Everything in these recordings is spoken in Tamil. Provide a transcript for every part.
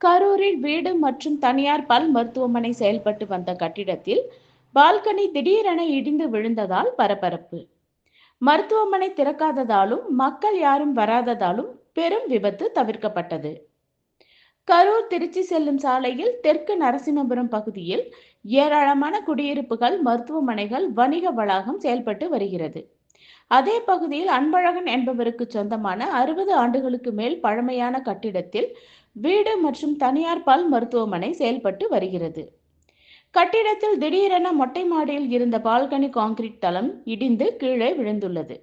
கரூரில் வீடு மற்றும் தனியார் பல் மருத்துவமனை செயல்பட்டு வந்த கட்டிடத்தில் பால்கனி திடீரென இடிந்து விழுந்ததால் பரபரப்பு. மருத்துவமனை திறக்காததாலும் மக்கள் யாரும் வராததாலும் பெரும் விபத்து தவிர்க்கப்பட்டது. கரூர் திருச்சி செல்லும் சாலையில் தெற்கு நரசிம்மபுரம் பகுதியில் ஏராளமான குடியிருப்புகள் மருத்துவமனைகள் வணிக வளாகம் செயல்பட்டு வருகிறது. அதே பகுதியில் அன்பழகன் என்பவருக்கு சொந்தமான அறுபது ஆண்டுகளுக்கு மேல் பழமையான கட்டிடத்தில் வீடு மற்றும் தனியார் பல் மருத்துவமனை செயல்பட்டு வருகிறது. கட்டிடத்தில் திடீரென மொட்டை மாடியில் இருந்த பால்கனி கான்கிரீட் தளம் இடிந்து கீழே விழுந்துள்ளது.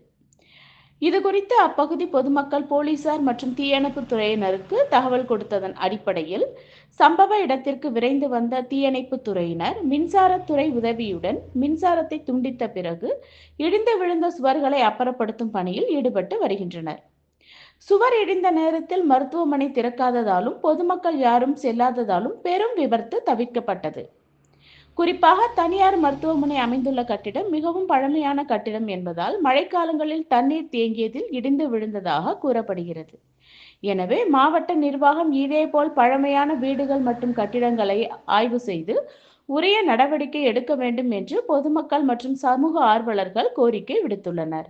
இது குறித்து அப்பகுதி பொதுமக்கள் போலீசார் மற்றும் தீயணைப்பு துறையினருக்கு தகவல் கொடுத்ததன் அடிப்படையில் சம்பவ இடத்திற்கு விரைந்து வந்த தீயணைப்பு துறையினர் மின்சாரத்துறை உதவியுடன் மின்சாரத்தை துண்டித்த பிறகு இடிந்து விழுந்த சுவர்களை அப்புறப்படுத்தும் பணியில் ஈடுபட்டு வருகின்றனர். சுவர் இடிந்த நேரத்தில் மருத்துவமனை திறக்காததாலும் பொதுமக்கள் யாரும் செல்லாததாலும் பெரும் விபத்து தவிர்க்கப்பட்டது குறிப்பாக தனியார் மருத்துவமனை அமைந்துள்ள கட்டிடம் மிகவும் பழமையான கட்டிடம் என்பதால் மழைக்காலங்களில் தண்ணீர் தேங்கியதில் இடிந்து விழுந்ததாக கூறப்படுகிறது. எனவே மாவட்ட நிர்வாகம் இதேபோல் பழமையான வீடுகள் மற்றும் கட்டிடங்களை ஆய்வு செய்து உரிய நடவடிக்கை எடுக்க வேண்டும் என்று பொதுமக்கள் மற்றும் சமூக ஆர்வலர்கள் கோரிக்கை விடுத்துள்ளனர்.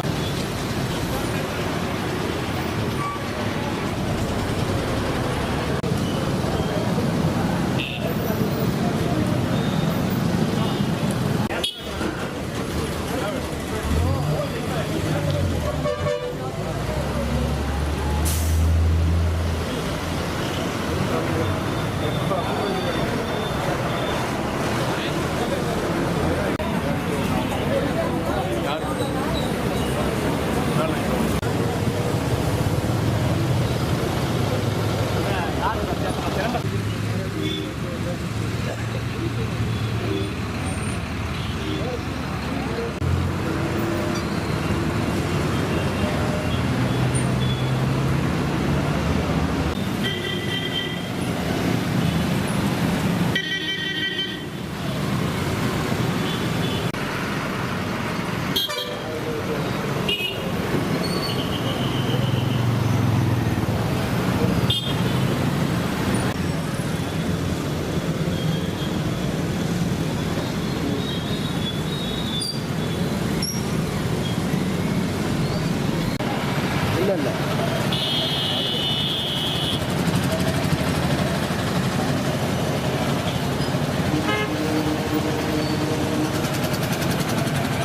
真的。